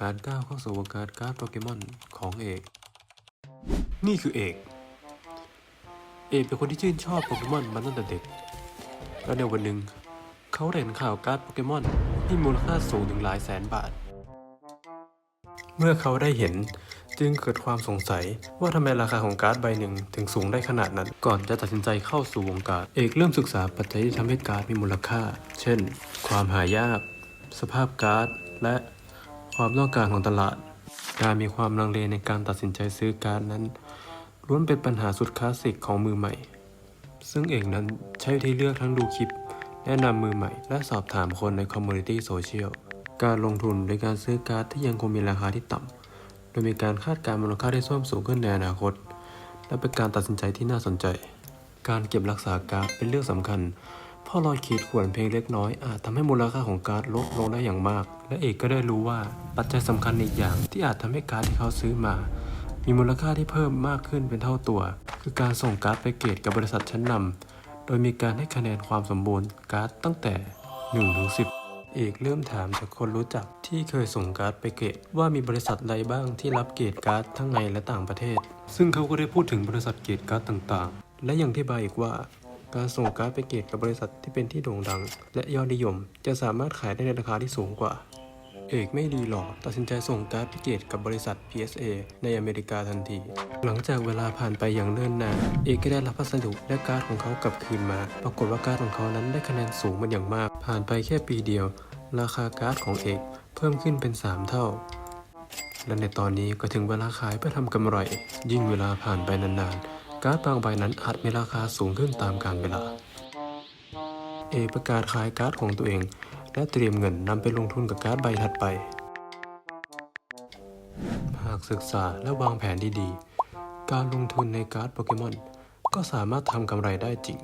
การก้าวเข้าสู่วงการการ์ดโปเกมอนของเอก นี่คือเอก เอกเป็นคนที่ชื่นชอบโปเกมอนมาตั้งแต่เด็ก แล้วในวันหนึ่ง เขาได้เห็นข่าวการ์ดโปเกมอนที่มูลค่าสูงถึงหลายแสนบาท เมื่อเขาได้เห็นจึงเกิดความสงสัยว่าทำไมราคาของการ์ดใบหนึ่งถึงสูงได้ขนาดนั้น ก่อนจะตัดสินใจเข้าสู่วงการ เอกเริ่มศึกษาปัจจัยที่ทำให้การ์ดมีมูลค่า เช่น ความหายาก สภาพการ์ด และ ความต้องการของตลาด การมีความลังเลในการตัดสินใจซื้อการ์นั้นล้วนเป็นปัญหาสุดคลาสสิกของมือใหม่ ซึ่งเอกนั้นใช้วิธีเลือกทั้งดูคลิป แนะนำมือใหม่ และสอบถามคนในคอมมูนิตี้โซเชียล การลงทุนโดยการซื้อการ์ดที่ยังคงมีราคาที่ต่ำ โดยมีการคาดการณ์มูลค่าที่เพิ่มสูงขึ้นในอนาคต และเป็นการตัดสินใจที่น่าสนใจ การเก็บรักษาการ์ดเป็นเรื่องสำคัญ พราะรอยขีดข่วนเพียงเล็กน้อยอาจทำให้มูลค่าของการ์ดลดลงได้อย่างมาก และเอกก็ได้รู้ว่าปัจจัยสำคัญอีกอย่างที่อาจทำให้การ์ดที่เขาซื้อมา มีมูลค่าที่เพิ่มมากขึ้นเป็นเท่าตัว คือการส่งการ์ดไปเกรดกับบริษัทชั้นนำโดยมีการให้คะแนนความสมบูรณ์การ์ดตั้งแต่1ถึง10 เอกเริ่มถามจากคนรู้จักที่เคยส่งการ์ดไปเกรดว่ามีบริษัทใดบ้างที่รับเกรดการ์ดทั้งในและต่างประเทศ ซึ่งเขาก็ได้พูดถึงบริษัทเกรดการ์ดต่างๆ และยังที่บายอีกว่า การส่งการ์ดไปเกรดกับบริษัทที่เป็นที่โด่งดัง และยอดนิยม จะสามารถขายได้ในราคาที่สูงกว่า เอกไม่รีหรอกตัดสินใจส่งการ์ดไปเกตกับบริษัท PSA ในอเมริกาทันที หลังจากเวลาผ่านไปอย่างเนิ่นนาน เอกก็ได้รับพัสดุและการ์ดของเขากลับคืนมา ปรากฏว่าการ์ดของเขานั้นได้คะแนนสูงมันอย่างมาก ผ่านไปแค่ปีเดียว ราคาการ์ดของเอกเพิ่มขึ้นเป็น 3 เท่าและในตอนนี้ก็ถึงเวลาขายเพื่อทำกำไร ยิ่งเวลาผ่านไปนานๆ การ์ดบางใบนั้นอาจมีราคาสูงขึ้นตามกาลเวลา เอประกาศขายการ์ดของตัวเอง และเตรียมเงินนำไปลงทุนกับการ์ดใบถัดไป หากศึกษาและวางแผนดีๆ การลงทุนในการ์ดโปเกมอนก็สามารถทำกำไรได้จริง